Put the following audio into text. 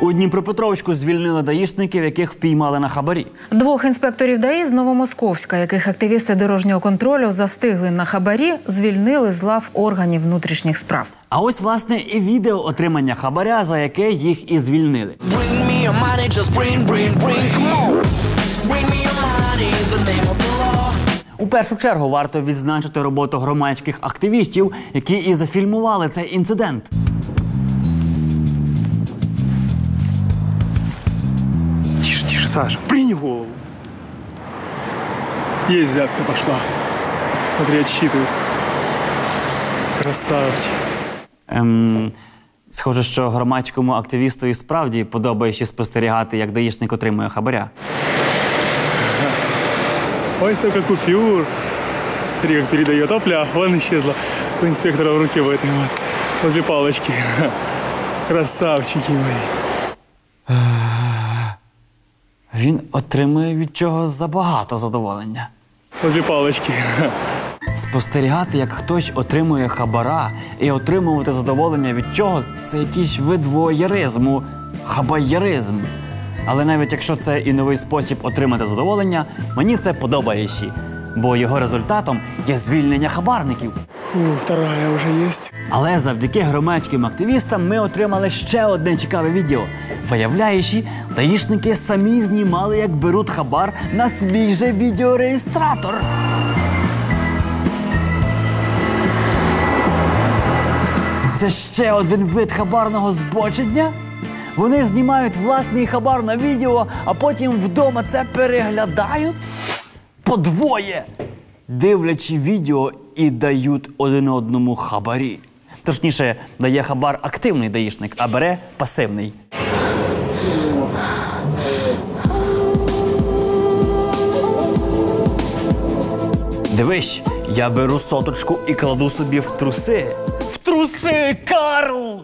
У Дніпропетровську звільнили даїшників, яких впіймали на хабарі. Двох інспекторів ДАІ з Новомосковська, яких активісти дорожнього контролю застигли на хабарі, звільнили з лав органів внутрішніх справ. А ось власне і відео отримання хабаря, за яке їх і звільнили. Bring me your money, just bring, bring, bring, come on. Bring me your money in the name of the law. У першу чергу варто відзначити роботу громадських активістів, які і зафільмували цей інцидент. Саша, прини голову. Есть взятка пошла. Смотри, отсчитывают. Красавчик. Ем, схоже, що громадському активісту і справді подобається спостерігати, як даїшник отримує хабаря. Ой, столько купюр. Смотри, как передает. Опля, вон исчезла. У инспектора в руке в этой вот, возле палочки. Красавчики мои. Він отримує від чого забагато задоволення. Возле палочки. Спостерігати, як хтось отримує хабара і отримувати задоволення від чого це якийсь вид воєризму, хабаєризм. Але навіть якщо це і новий спосіб отримати задоволення, мені це подобається, бо його результатом є звільнення хабарників. Фу, вторая уже есть. Але завдяки громадським активістам ми отримали ще одне цікаве відео. Виявляючи, даїшники самі знімали, як беруть хабар на свій же відеореєстратор. Це ще один вид хабарного збочення. Вони знімають власний хабар на відео, а потім вдома це переглядають. Подвоє! Дивлячи відео і дають один одному хабарі. Точніше, дає хабар активний даїшник, а бере пасивний. Дивись, я беру соточку і кладу собі в труси. В труси, Карл!